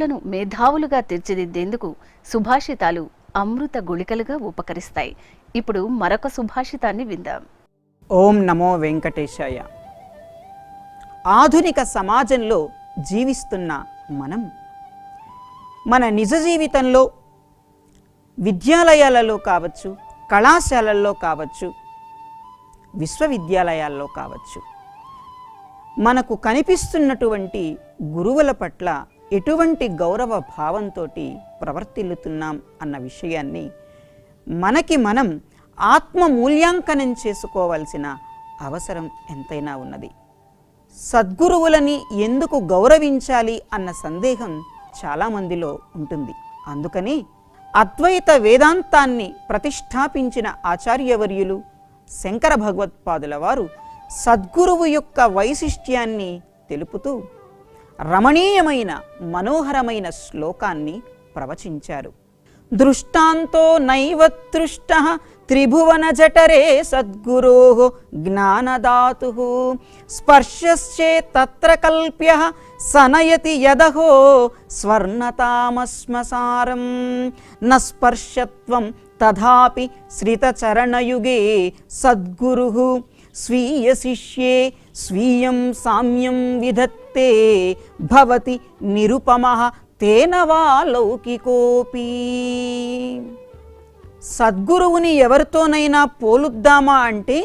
లను మేధావులుగా తీర్చిదిద్దేందుకు సుభాషితాలు అమృత గుళికలుగా ఉపకరిస్తాయి. ఇప్పుడు మరొక సుభాషితాన్ని విందాం. ఓం నమో వెంకటేశాయ. ఆధునిక సమాజంలో జీవిస్తున్న మనం మన నిజ జీవితంలో విద్యాలయాలలో కావచ్చు కళాశాలల్లో కావచ్చు విశ్వవిద్యాలయాల్లో కావచ్చు మనకు కనిపిస్తున్నటువంటి గురువుల పట్ల ఎటువంటి గౌరవ భావంతో ప్రవర్తిల్లుతున్నాం అన్న విషయాన్ని మనకి మనం ఆత్మ మూల్యాంకనం చేసుకోవాల్సిన అవసరం ఎంతైనా ఉన్నది. సద్గురువులని ఎందుకు గౌరవించాలి అన్న సందేహం చాలామందిలో ఉంటుంది. అందుకని అద్వైత వేదాంతాన్ని ప్రతిష్టాపించిన ఆచార్యవర్యులు శంకర భగవత్పాదుల వారు సద్గురువు యొక్క వైశిష్ట్యాన్ని తెలుపుతూ రమణీయమైన మనోహరమైన శ్లోకాన్ని ప్రవచించారు. దృష్టాంతో నైవ తృష్ట త్రిభువన జఠరే సద్గురో జ్ఞానదాతు. స్పర్శశ్చే తత్ర కల్ప్య సనయతి యదహో స్వర్ణతామశ్మసారం నస్పర్శత్వం తథాపి శ్రితచరణయుగే సద్గురు. స్వీయ శిష్యే స్వీయం సామ్యం విధత్తే భవతి నిరుపమ తేన వా లౌకికోపి. సద్గురువుని ఎవరితోనైనా పోలుద్దామా అంటే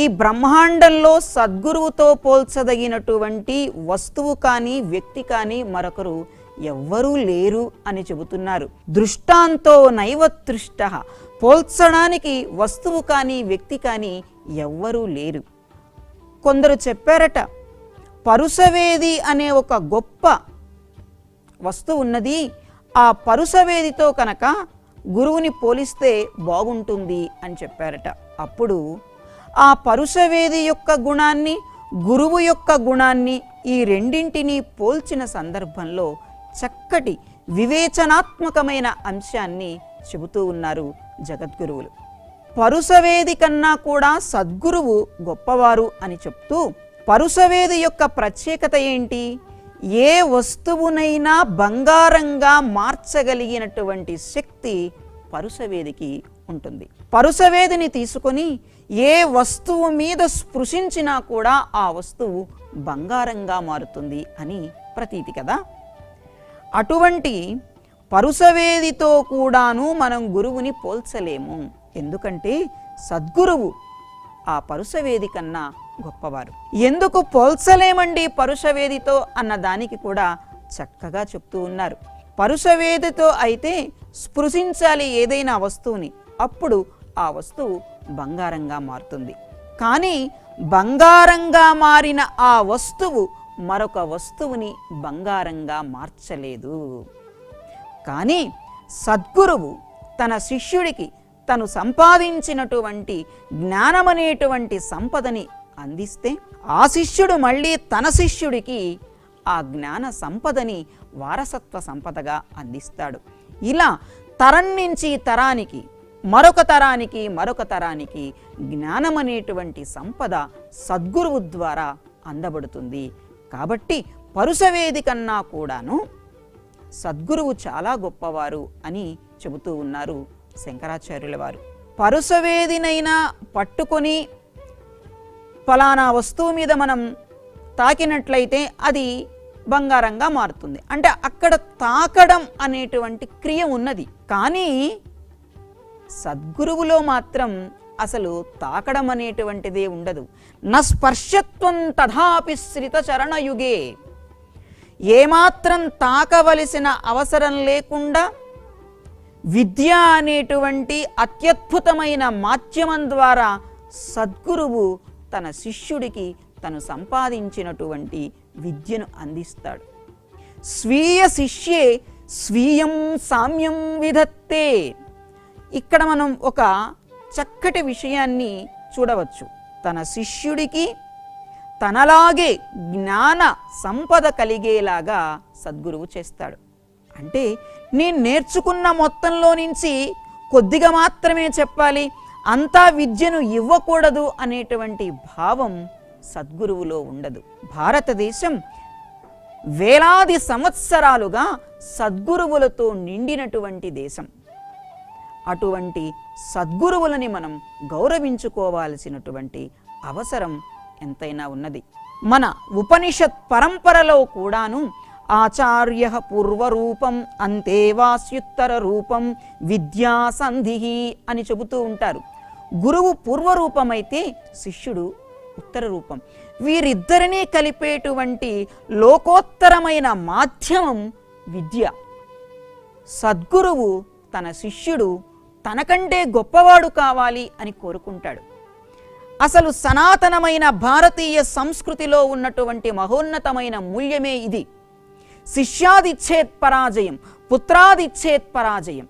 ఈ బ్రహ్మాండంలో సద్గురువుతో పోల్చదగినటువంటి వస్తువు కానీ వ్యక్తి కానీ మరొకరు ఎవ్వరూ లేరు అని చెబుతున్నారు. దృష్టాంతో నైవతృష్ట పోల్చడానికి వస్తువు కానీ వ్యక్తి కానీ ఎవ్వరూ లేరు. కొందరు చెప్పారట పరుసవేది అనే ఒక గొప్ప వస్తువు ఉన్నది ఆ పరుసవేదితో కనుక గురువుని పోలిస్తే బాగుంటుంది అని చెప్పారట. అప్పుడు ఆ పరుసవేది యొక్క గుణాన్ని గురువు యొక్క గుణాన్ని ఈ రెండింటినీ పోల్చిన సందర్భంలో చక్కటి వివేచనాత్మకమైన అంశాన్ని చెబుతూ ఉన్నారు జగద్గురువులు. పరుసవేది కన్నా కూడా సద్గురువు గొప్పవారు అని చెప్తూ పరుసవేది యొక్క ప్రత్యేకత ఏంటి? ఏ వస్తువునైనా బంగారంగా మార్చగలిగినటువంటి శక్తి పరుసవేదికి ఉంటుంది. పరుసవేదిని తీసుకొని ఏ వస్తువు మీద స్పృశించినా కూడా ఆ వస్తువు బంగారంగా మారుతుంది అని ప్రతీతి కదా. అటువంటి పరుసవేదితో కూడాను మనం గురువుని పోల్చలేము. ఎందుకంటే సద్గురువు ఆ పరుసవేది కన్నా గొప్పవారు. ఎందుకు పోల్చలేమండి పరుషవేదితో అన్న దానికి కూడా చక్కగా చెప్తూ ఉన్నారు. పరుషవేదితో అయితే స్పృశించాలి ఏదైనా వస్తువుని అప్పుడు ఆ వస్తువు బంగారంగా మారుతుంది. కానీ బంగారంగా మారిన ఆ వస్తువు మరొక వస్తువుని బంగారంగా మార్చలేదు. కానీ సద్గురువు తన శిష్యుడికి తను సంపాదించినటువంటి జ్ఞానమనేటువంటి సంపదని అందిస్తే ఆ శిష్యుడు మళ్ళీ తన శిష్యుడికి ఆ జ్ఞాన సంపదని వారసత్వ సంపదగా అందిస్తాడు. ఇలా తరం నుంచి తరానికి మరొక తరానికి మరొక తరానికి జ్ఞానం అనేటువంటి సంపద సద్గురువు ద్వారా అందబడుతుంది. కాబట్టి పరుసవేది కన్నా కూడాను సద్గురువు చాలా గొప్పవారు అని చెబుతూ ఉన్నారు శంకరాచార్యుల వారు పరుసవేదినైనా పట్టుకొని ఫలానా వస్తువు మీద మనం తాకినట్లయితే అది బంగారంగా మారుతుంది. అంటే అక్కడ తాకడం అనేటువంటి క్రియ ఉన్నది. కానీ సద్గురువులో మాత్రం అసలు తాకడం అనేటువంటిదే ఉండదు. న స్పర్శత్వం తథాపి శ్రిత చరణయుగే. ఏమాత్రం తాకవలసిన అవసరం లేకుండా విద్య అనేటువంటి అత్యద్భుతమైన మాధ్యమం ద్వారా సద్గురువు తన శిష్యుడికి తను సంపాదించినటువంటి విద్యను అందిస్తాడు. స్వీయ శిష్యే స్వీయం సామ్యం విధత్తే. ఇక్కడ మనం ఒక చక్కటి విషయాన్ని చూడవచ్చు. తన శిష్యుడికి తనలాగే జ్ఞాన సంపద కలిగేలాగా సద్గురువు చేస్తాడు. అంటే నేను నేర్చుకున్న మొత్తంలో నుంచి కొద్దిగా మాత్రమే చెప్పాలి. అంతా విద్యను ఇవ్వకూడదు అనేటువంటి భావం సద్గురువులో ఉండదు. భారతదేశం వేలాది సంవత్సరాలుగా సద్గురువులతో నిండినటువంటి దేశం. అటువంటి సద్గురువులని మనం గౌరవించుకోవాల్సినటువంటి అవసరం ఎంతైనా ఉన్నది. మన ఉపనిషత్ పరంపరలో కూడాను ఆచార్య పూర్వరూపం అంతేవాస్యుత్తర రూపం విద్యా సంధి అని చెబుతూ ఉంటారు. గురువు పూర్వరూపమైతే శిష్యుడు ఉత్తర రూపం వీరిద్దరినీ కలిపేటువంటి లోకోత్తరమైన మాధ్యమం విద్య. సద్గురువు తన శిష్యుడు తనకంటే గొప్పవాడు కావాలి అని కోరుకుంటాడు. అసలు సనాతనమైన భారతీయ సంస్కృతిలో ఉన్నటువంటి మహోన్నతమైన మూల్యమే ఇది. శిష్యాదిచ్చేత్ పరాజయం పుత్రాదిచ్చేత్ పరాజయం.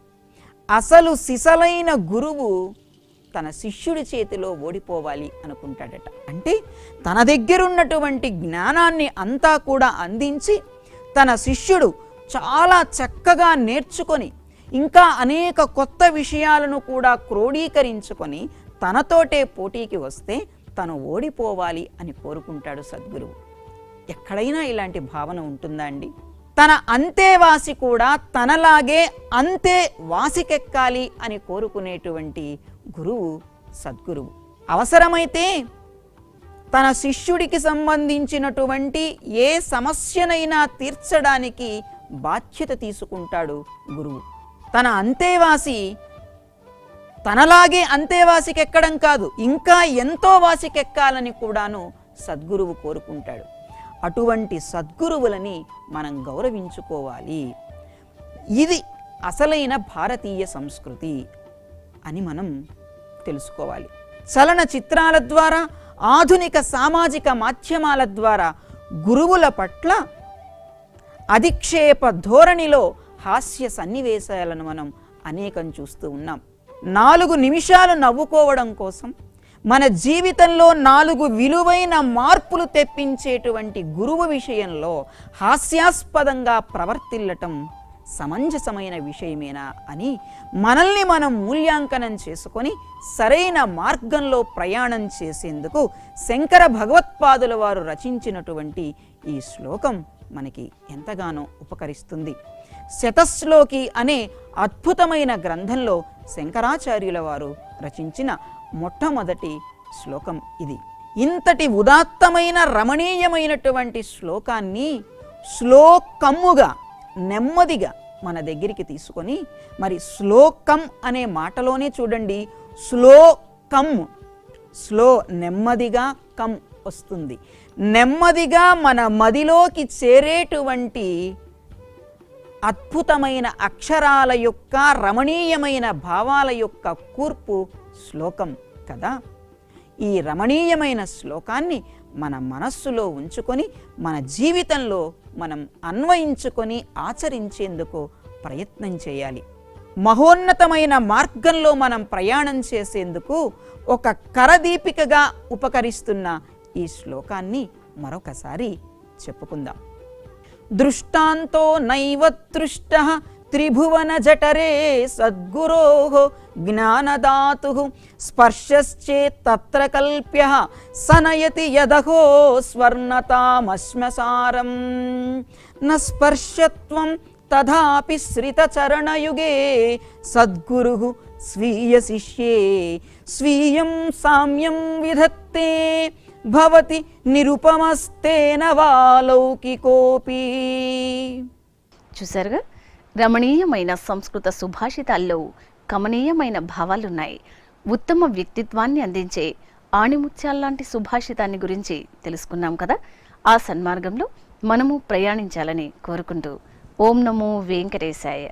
అసలు సిసలైన గురువు తన శిష్యుడి చేతిలో ఓడిపోవాలి అనుకుంటాడట. అంటే తన దగ్గరున్నటువంటి జ్ఞానాన్ని అంతా కూడా అందించి తన శిష్యుడు చాలా చక్కగా నేర్చుకొని ఇంకా అనేక కొత్త విషయాలను కూడా క్రోడీకరించుకొని తనతోటే పోటీకి వస్తే తను ఓడిపోవాలి అని కోరుకుంటాడు సద్గురువు. ఎక్కడైనా ఇలాంటి భావన ఉంటుందా అండి? తన అంతేవాసి కూడా తనలాగే అంతే వాసికెక్కాలి అని కోరుకునేటువంటి గురువు సద్గురువు. అవసరమైతే తన శిష్యుడికి సంబంధించినటువంటి ఏ సమస్యనైనా తీర్చడానికి బాధ్యత తీసుకుంటాడు గురువు. తన అంతేవాసి తనలాగే అంతేవాసికెక్కడం కాదు ఇంకా ఎంతో వాసికెక్కాలని కూడాను సద్గురువు కోరుకుంటాడు. అటువంటి సద్గురువులని మనం గౌరవించుకోవాలి. ఇది అసలైన భారతీయ సంస్కృతి అని మనం తెలుసుకోవాలి. చలన చిత్రాల ద్వారా ఆధునిక సామాజిక మాధ్యమాల ద్వారా గురువుల పట్ల అధిక్షేప ధోరణిలో హాస్య సన్నివేశాలను మనం అనేకం చూస్తూ ఉన్నాం. నాలుగు నిమిషాలు నవ్వుకోవడం కోసం మన జీవితంలో నాలుగు విలువైన మార్పులు తెప్పించేటువంటి గురువు విషయంలో హాస్యాస్పదంగా ప్రవర్తిల్లటం సమంజసమైన విషయమేనా అని మనల్ని మనం మూల్యాంకనం చేసుకొని సరైన మార్గంలో ప్రయాణం చేసేందుకు శంకర భగవత్పాదుల వారు రచించినటువంటి ఈ శ్లోకం మనకి ఎంతగానో ఉపకరిస్తుంది. శతశ్లోకి అనే అద్భుతమైన గ్రంథంలో శంకరాచార్యుల వారు రచించిన మొట్టమొదటి శ్లోకం ఇది. ఇంతటి ఉదాత్తమైన రమణీయమైనటువంటి శ్లోకాన్ని శ్లోకమ్ముగా నెమ్మదిగా మన దగ్గరికి తీసుకొని మరి శ్లోకం అనే మాటలోనే చూడండి శ్లోకం స్లో నెమ్మదిగా కం వస్తుంది. నెమ్మదిగా మన మదిలోకి చేరేటువంటి అద్భుతమైన అక్షరాల యొక్క రమణీయమైన భావాల యొక్క కూర్పు శ్లోకం కదా? ఈ రమణీయమైన శ్లోకాన్ని మన మనస్సులో ఉంచుకొని మన జీవితంలో మనం అన్వయించుకొని ఆచరించేందుకు ప్రయత్నం చేయాలి. మహోన్నతమైన మార్గంలో మనం ప్రయాణం చేసేందుకు ఒక కరదీపికగా ఉపకరిస్తున్న ఈ శ్లోకాన్ని మరొకసారి చెప్పుకుందాం. దృష్టాంతో నైవ దృష్ట త్రిభువన జఠరే సద్గురో జ్ఞానదాతు స్పర్శశ్చేత్తత్ర కల్ప్య సనయతి యదహో స్వర్ణతామశ్మసారం న స్పర్శత్వం తథాపి శ్రితచరణయుగే సద్గురు స్వీయ శిష్యే స్వీయం సామ్యం విధత్తే భవతి నిరుపమస్తేన వాలౌకికోపి చూసారుగా? రమణీయమైన సంస్కృత సుభాషితాల్లో కమనీయమైన భావాలున్నాయి. ఉత్తమ వ్యక్తిత్వాన్ని అందించే ఆణిముత్యాల్లాంటి సుభాషితాన్ని గురించి తెలుసుకున్నాం కదా? ఆ సన్మార్గంలో మనము ప్రయాణించాలని కోరుకుంటూ ఓం నమో వెంకటేశాయ.